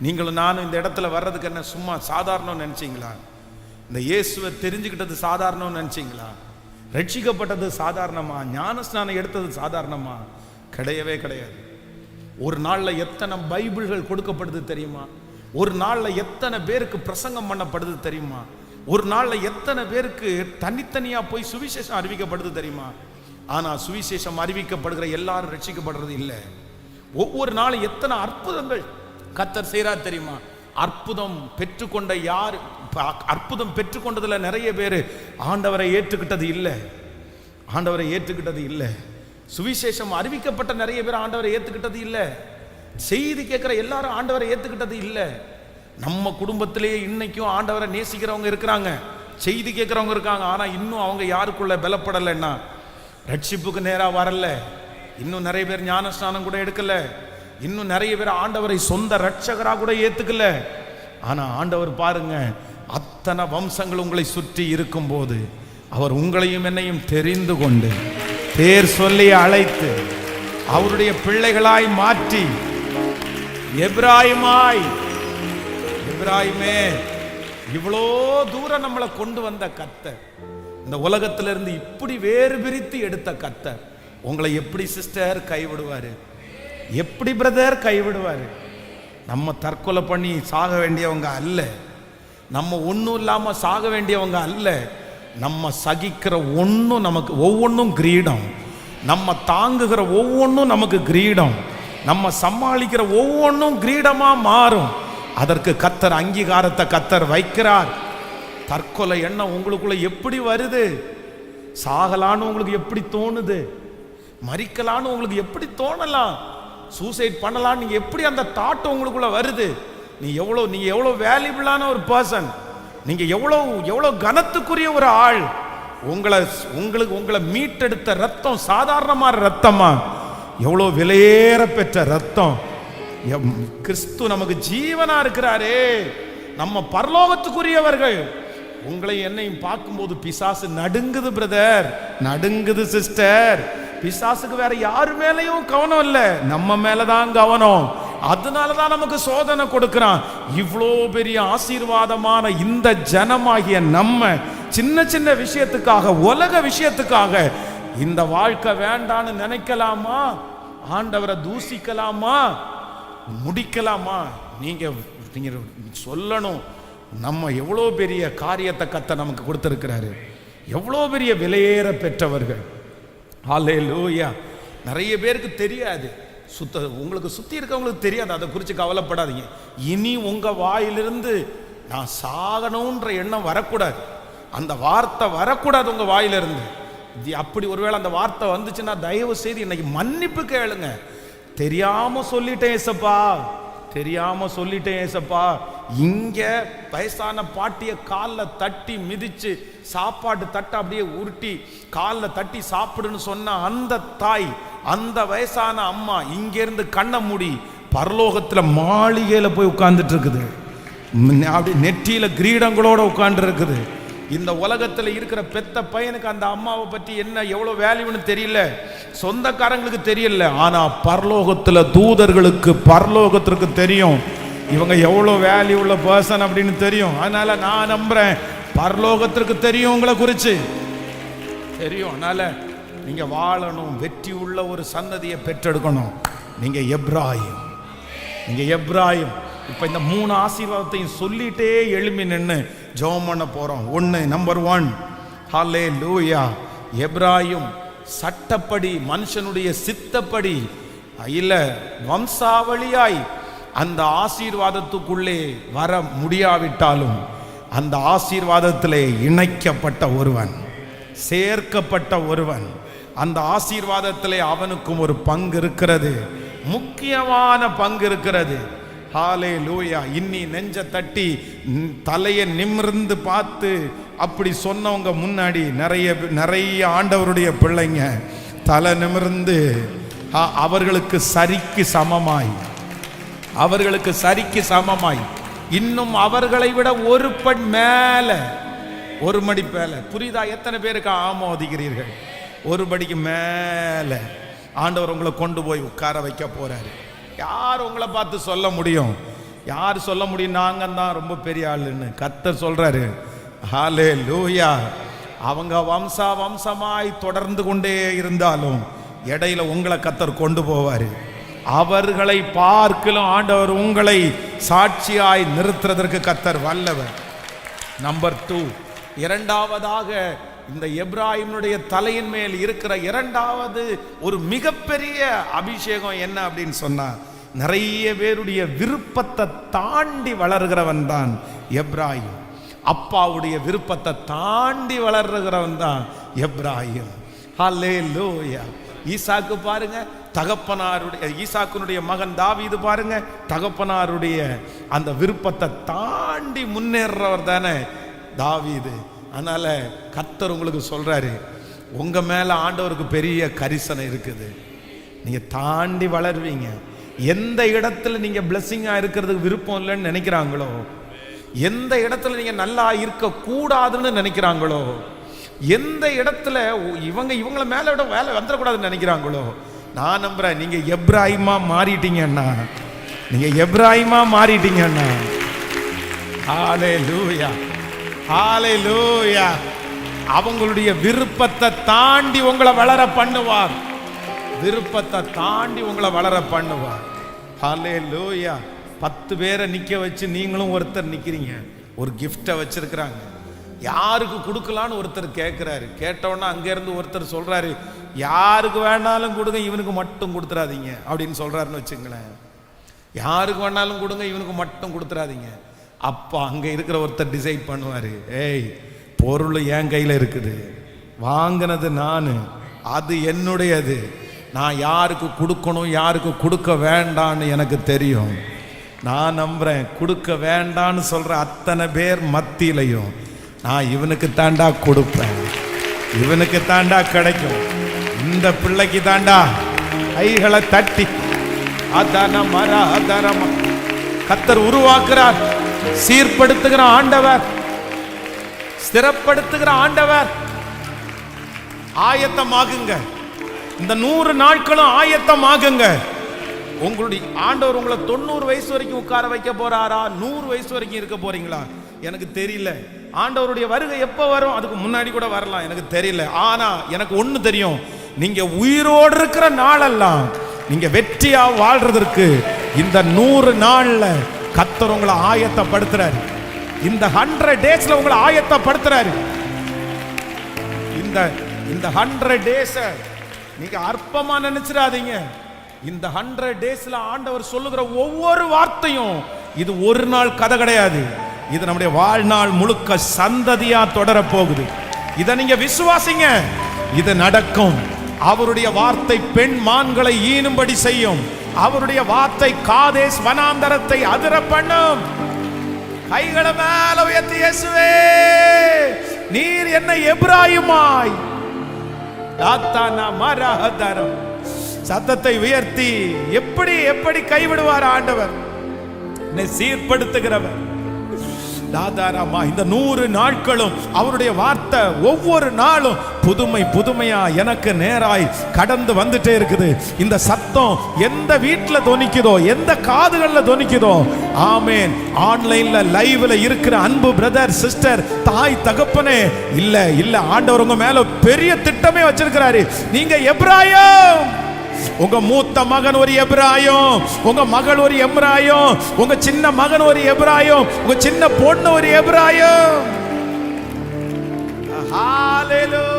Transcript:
நீங்களும் நானும் இந்த இடத்துல வர்றதுக்கு என்ன சும்மா சாதாரணம் நினச்சிங்களா? இந்த இயேசுவை தெரிஞ்சுக்கிட்டது சாதாரணம் நினச்சிங்களா? ரட்சிக்கப்பட்டது சாதாரணமா? ஞானஸ்நானம் எடுத்தது சாதாரணமா? கிடையவே கிடையாது. ஒரு நாளில் எத்தனை பைபிள்கள் கொடுக்கப்படுது தெரியுமா? ஒரு நாளில் எத்தனை பேருக்கு பிரசங்கம் பண்ணப்படுது தெரியுமா? ஒரு நாளில் எத்தனை பேருக்கு தனித்தனியாக போய் சுவிசேஷம் அறிவிக்கப்படுது தெரியுமா? ஆனால் சுவிசேஷம் அறிவிக்கப்படுகிற எல்லாரும் ரட்சிக்கப்படுறது இல்லை. ஒவ்வொரு நாளும் எத்தனை அற்புதங்கள் கத்தர் செய்கிறார் தெரியுமா? அற்புதம் பெற்றுக்கொண்ட யார்? அற்புதம் பெற்றுக்கொண்டதில் நிறைய பேர் ஆண்டவரை ஏற்றுக்கிட்டது இல்லை. ஆண்டவரை ஏற்றுக்கிட்டது இல்லை. சுவிசேஷம் அறிவிக்கப்பட்ட நிறைய பேர் ஆண்டவரை ஏற்றுக்கிட்டது இல்லை. செய்தி கேட்குற எல்லாரும் ஆண்டவரை ஏற்றுக்கிட்டது இல்லை. நம்ம குடும்பத்திலேயே இன்னைக்கும் ஆண்டவரை நேசிக்கிறவங்க இருக்கிறாங்க. செய்தி கேட்குறவங்க இருக்காங்க. ஆனால் இன்னும் அவங்க யாருக்குள்ள பலப்படலைன்னா ரட்சிப்புக்கு நேராக வரல. இன்னும் நிறைய பேர் ஞானஸ்நானம் கூட எடுக்கலை. இன்னும் நிறைய பேர் ஆண்டவரை சொந்த ரட்சகராக கூட ஏத்துக்கல. ஆனா ஆண்டவர் பாருங்க அத்தனை வம்சங்கள் உங்களை சுற்றி இருக்கும்போது அவர் உங்களையும் என்னையும் தெரிந்து கொண்டு பேர் சொல்லி அழைத்து அவருடைய பிள்ளைகளாய் மாற்றி எப்ராயிமாய் எப்ராயிமே இவ்வளோ தூரம் நம்மளை கொண்டு வந்த கத்தர் இந்த உலகத்திலிருந்து இப்படி வேறு பிரித்து எடுத்த கத்தர் உங்களை எப்படி சிஸ்டர் கைவிடுவாரு? எப்படி பிரதர் கைவிடுவார்? நம்ம தற்கொலை பண்ணி சாக வேண்டியவங்க அல்ல. நம்ம ஒன்றும் இல்லாமல் சாக வேண்டியவங்க அல்ல. நம்ம சகிக்கிற ஒன்றும் நமக்கு ஒவ்வொன்றும் கிரீடம். நம்ம தாங்குகிற ஒவ்வொன்றும் நமக்கு கிரீடம். நம்ம சமாளிக்கிற ஒவ்வொன்றும் கிரீடமாக மாறும். அதற்கு கத்தர் அங்கீகாரத்தை கத்தர் வைக்கிறார். தற்கொலை எண்ணம் உங்களுக்குள்ள எப்படி வருது? சாகலான்னு உங்களுக்கு எப்படி தோணுது? மறிக்கலான்னு உங்களுக்கு எப்படி தோணலாம்? சூசைட் பண்ணலாம் நீங்கள் எப்படி அந்த தாட் உங்களுக்குள்ளே வருது? நீ எவ்வளோ நீங்கள் எவ்வளோ வேல்யூபிளான ஒரு பர்சன் நீங்கள் எவ்வளோ எவ்வளோ கனத்துக்குரிய ஒரு ஆள். உங்களை உங்களுக்கு உங்களை மீட்டெடுத்த ரத்தம் சாதாரணமான ரத்தமா? எவ்வளோ விலையேற பெற்ற ரத்தம்? எம், கிறிஸ்து நமக்கு ஜீவனா இருக்கிறாரே. நம்ம பரலோகத்துக்குரியவர்கள். உங்களை என்னையும் பார்க்கும்போது பிசாசு நடுங்குது பிரதர் நடுங்குது சிஸ்டர் பிசாசுக்கு வேற யார் மேலையும் கவனம் இல்லை. நம்ம மேலதான் கவனம். அதனால தான் நமக்கு சோதனை கொடுக்கிறான். இவ்வளோ பெரிய ஆசீர்வாதமான இந்த ஜனமாகிய நம்ம சின்ன சின்ன விஷயத்துக்காக உலக விஷயத்துக்காக இந்த வாழ்க்கை வேண்டான்னு நினைக்கலாமா? ஆண்டவரை தூசிக்கலாமா? முடிக்கலாமா? நீங்க நீங்க சொல்லணும். நம்ம எவ்வளோ பெரிய காரியத்தை கத்த நமக்கு கொடுத்துருக்கிறாரு. எவ்வளோ பெரிய விலையேற பெற்றவர்கள். ஆலே லூயா நிறைய பேருக்கு தெரியாது. சுத்த உங்களுக்கு சுற்றி இருக்கவங்களுக்கு தெரியாது. அதை குறித்து கவலைப்படாதீங்க. இனி உங்கள் வாயிலிருந்து நான் சாகணுன்ற எண்ணம் வரக்கூடாது. அந்த வார்த்தை வரக்கூடாது உங்கள் வாயிலிருந்து. இது அப்படி ஒருவேளை அந்த வார்த்தை வந்துச்சுன்னா தயவு செய்து இன்னைக்கு மன்னிப்பு கேளுங்க. தெரியாமல் சொல்லிட்டேன் ஏசப்பா. தெரியாமல் சொல்லிட்டேன் ஏசப்பா. இங்கே வயசான பாட்டியை காலில் தட்டி மிதித்து சாப்பாடு தட்டை அப்படியே உருட்டி காலில் தட்டி சாப்பிடுன்னு சொன்ன அந்த தாய் அந்த வயசான அம்மா இங்கேருந்து கண்ணை மூடி பரலோகத்தில் மாளிகையில் போய் உட்கார்ந்துட்டு இருக்குது அப்படி நெற்றியில் கிரீடங்களோட உட்காந்துருக்குது இந்த உலகத்தில் இருக்கிற பெத்த பையனுக்கு அந்த அம்மாவை பற்றி என்ன எவ்வளோ வேல்யூன்னு தெரியல. சொந்தக்காரங்களுக்கு தெரியல. ஆனால் பரலோகத்தில் தூதர்களுக்கு பரலோகத்திற்கு தெரியும். இவங்க எவ்வளோ வேல்யூ உள்ள பர்சன் அப்படின்னு தெரியும். அதனால நான் நம்புறேன். பரலோகத்திற்கு தெரியும் உங்களை குறித்து தெரியும். அதனால நீங்கள் வாழணும். வெற்றி உள்ள ஒரு சன்னதியை பெற்றெடுக்கணும். நீங்கள் எப்ராயும் நீங்கள் எப்ராயும் இப்போ இந்த மூணு ஆசீர்வாதத்தையும் சொல்லிட்டே எழுமி நின்று ஜோம் பண்ண போகிறோம் ஒன்று நம்பர் ஒன் ஹாலே லூயா எப்ராயும் சட்டப்படி மனுஷனுடைய சித்தப்படி இல்லை வம்சாவளியாய் அந்த ஆசீர்வாதத்துக்குள்ளே வர முடியாவிட்டாலும் அந்த ஆசீர்வாதத்திலே இணைக்கப்பட்ட ஒருவன் சேர்க்கப்பட்ட ஒருவன். அந்த ஆசீர்வாதத்திலே அவனுக்கும் ஒரு பங்கு இருக்கிறது முக்கியமான பங்கு இருக்கிறது. ஹாலே லூயா இன்னி நெஞ்ச தட்டி தலையை நிமிர்ந்து பார்த்து அப்படி சொன்னவங்க முன்னாடி நிறைய நிறைய ஆண்டவருடைய பிள்ளைங்க தலை நிமிர்ந்து அவர்களுக்கு சரிக்கு சமமாய் அவர்களுக்கு சரிக்கு சமமாய். இன்னும் அவர்களை விட ஒரு பண் மேல ஒரு மடி மேல. புரியுதா? எத்தனை பேருக்கு ஆமோதிக்கிறீர்கள் ஒரு படிக்கு மேல. ஆண்டவர் உங்களை கொண்டு போய் உட்கார வைக்க போறாரு. யார் உங்களை பார்த்து சொல்ல முடியும்? யார் சொல்ல முடியும்? நாங்க தான் ரொம்ப பெரிய ஆளுன்னு கத்தர் சொல்றாரு. ஹாலே லூயா அவங்க வம்சா வம்சமாய் தொடர்ந்து கொண்டே இருந்தாலும் இடையில உங்களை கத்தர் கொண்டு போவாரு. அவர்களை பார்க்கலும் ஆண்டவர் உங்களை சாட்சியாய் நிறுத்துறதற்கு கத்தர் வல்லவர். நம்பர் டூ இரண்டாவதாக இந்த எப்ராஹிமுடைய தலையின் மேல் இருக்கிற இரண்டாவது ஒரு மிகப்பெரிய அபிஷேகம் என்ன அப்படின்னு சொன்னா நிறைய பேருடைய விருப்பத்தை தாண்டி வளர்கிறவன் தான் எப்ராஹிம் அப்பாவுடைய விருப்பத்தை தாண்டி வளர்கிறவன் தான் எப்ராஹிம் ஹலே லோயா ஈசாக்கு பாருங்க தகப்பனாருடைய ஈசாக்குனுடைய மகன் தாவீது பாருங்க. தகப்பனாருடைய அந்த விருப்பத்தை தாண்டி முன்னேறவர் தானே தாவீது. அதனால கத்தர் உங்களுக்கு சொல்றாரு உங்க மேல ஆண்டவருக்கு பெரிய கரிசனை இருக்குது. நீங்க தாண்டி வளருவீங்க. எந்த இடத்துல நீங்க பிளஸ்ஸிங்கா இருக்கிறதுக்கு விருப்பம் இல்லைன்னு நினைக்கிறாங்களோ எந்த இடத்துல நீங்க நல்லா இருக்க கூடாதுன்னு நினைக்கிறாங்களோ எந்த இடத்துல இவங்க இவங்களை மேல விட வேலை வந்துடக்கூடாதுன்னு நினைக்கிறாங்களோ நான் நம்புறேன். நீங்க எப்ராஹிமா மாறிட்டீங்கண்ணா நீங்க எப்ராஹிமா லூயா ஹாலே லூயா அவங்களுடைய விருப்பத்தை தாண்டி உங்களை வளர பண்ணுவார். விருப்பத்தை தாண்டி உங்களை வளர பண்ணுவார். லூயா பத்து பேரை நிற்க வச்சு நீங்களும் ஒருத்தர் நிற்கிறீங்க ஒரு கிஃப்டை வச்சிருக்கிறாங்க. யாருக்கு கொடுக்கலான்னு ஒருத்தர் கேட்குறாரு கேட்டவுடனே அங்கேருந்து ஒருத்தர் சொல்கிறாரு யாருக்கு வேணாலும் கொடுங்க இவனுக்கு மட்டும் கொடுத்துறாதீங்க அப்படின்னு சொல்கிறாருன்னு வச்சுங்களேன் யாருக்கு வேணாலும் கொடுங்க இவனுக்கு மட்டும் கொடுத்துறாதீங்க. அப்போ அங்கே இருக்கிற ஒருத்தர் டிசைட் பண்ணுவார் ஏய் பொருள் என் கையில் இருக்குது. வாங்கினது நான். அது என்னுடையது. நான் யாருக்கு கொடுக்கணும் யாருக்கு கொடுக்க வேண்டான்னு எனக்கு தெரியும். நான் நம்புகிறேன் கொடுக்க வேண்டான்னு சொல்கிற அத்தனை பேர் மத்தியிலையும் நான் இவனுக்கு தாண்டா கொடுப்பேன். இவனுக்கு தாண்டா கிடைக்கும். இந்த பிள்ளைக்கு தாண்டா கைகளை தட்டி. அதான மர அதரம கத்தர் உருவாக்குறார். சீர்படுத்துகிற ஆண்டவர். ஸ்திரப்படுத்துகிற ஆண்டவர். ஆயத்தமாகுங்க. இந்த நூறு நாட்களும் ஆயத்தமாகுங்க. உங்களுடைய ஆண்டவர் உங்களை தொண்ணூறு வயசு வரைக்கும் உட்கார வைக்க போறாரா? நூறு வயசு வரைக்கும் இருக்க போறீங்களா? எனக்கு தெரியல. ஆண்டவருடைய வருகை எப்போ வரும்? அதுக்கு முன்னாடி கூட வரலாம் எனக்கு தெரியல. ஆனா எனக்கு ஒன்று தெரியும். நீங்க உயிரோடு இருக்கிற நாளெல்லாம் நீங்க வெற்றியா வாழ்றதற்கு இந்த நூறு நாள்ல கத்தர் உங்களை ஆயத்தப்படுத்துறாரு. இந்த ஹண்ட்ரட் டேஸ்ல உங்களை ஆயத்தப்படுத்துறாரு. இந்த இந்த ஹண்ட்ரட் டேஸ நீங்க அற்பமா நினைச்சிடாதீங்க. இந்த ஹண்ட்ரட் டேஸ்ல ஆண்டவர் சொல்லுகிற ஒவ்வொரு வார்த்தையும் இது ஒரு நாள் கதை கிடையாது. இது நம்முடைய வாழ்நாள் முழுக்க சந்ததியா தொடர போகுது இதை நீங்க விசுவாசிங்க. இது நடக்கும். அவருடைய வார்த்தை பெண் மான்களை ஈனும்படி செய்யும். அவருடைய வார்த்தை காதேஸ் வனாந்தரத்தை அதிர பண்ணும். கைகளை மேல உயர்த்தி இயேசுவே. நீர் என்னை எப்ராயுமாய். மரஹதரம். சத்தத்தை உயர்த்தி எப்படி எப்படி கைவிடுவார் ஆண்டவர்? என்னை சீர்படுத்துகிறவர். தாதாராமா இந்த நூறு நாட்களும் அவருடைய வார்த்தை ஒவ்வொரு நாளும் புதுமை புதுமையா எனக்கு நேராய் கடந்து வந்துட்டே இருக்குது. இந்த சத்தம் எந்த வீட்டில் துணிக்குதோ எந்த காதுகளில் துணிக்குதோ ஆமேன். ஆன்லைன்ல லைவ்ல இருக்கிற அன்பு பிரதர் சிஸ்டர் தாய் தகப்பனே இல்ல இல்ல ஆண்டவர் உங்க மேல பெரிய திட்டமே வச்சிருக்கிறாரு. நீங்க எப்ராயம்! உங்க மூத்த மகன் ஒரு எப்ராயும். உங்க மகள் ஒரு எப்ராயும் உங்க சின்ன மகன் ஒரு எப்ராயும். உங்க சின்ன பொண்ணு ஒரு எப்ராயும். ஹalleluya.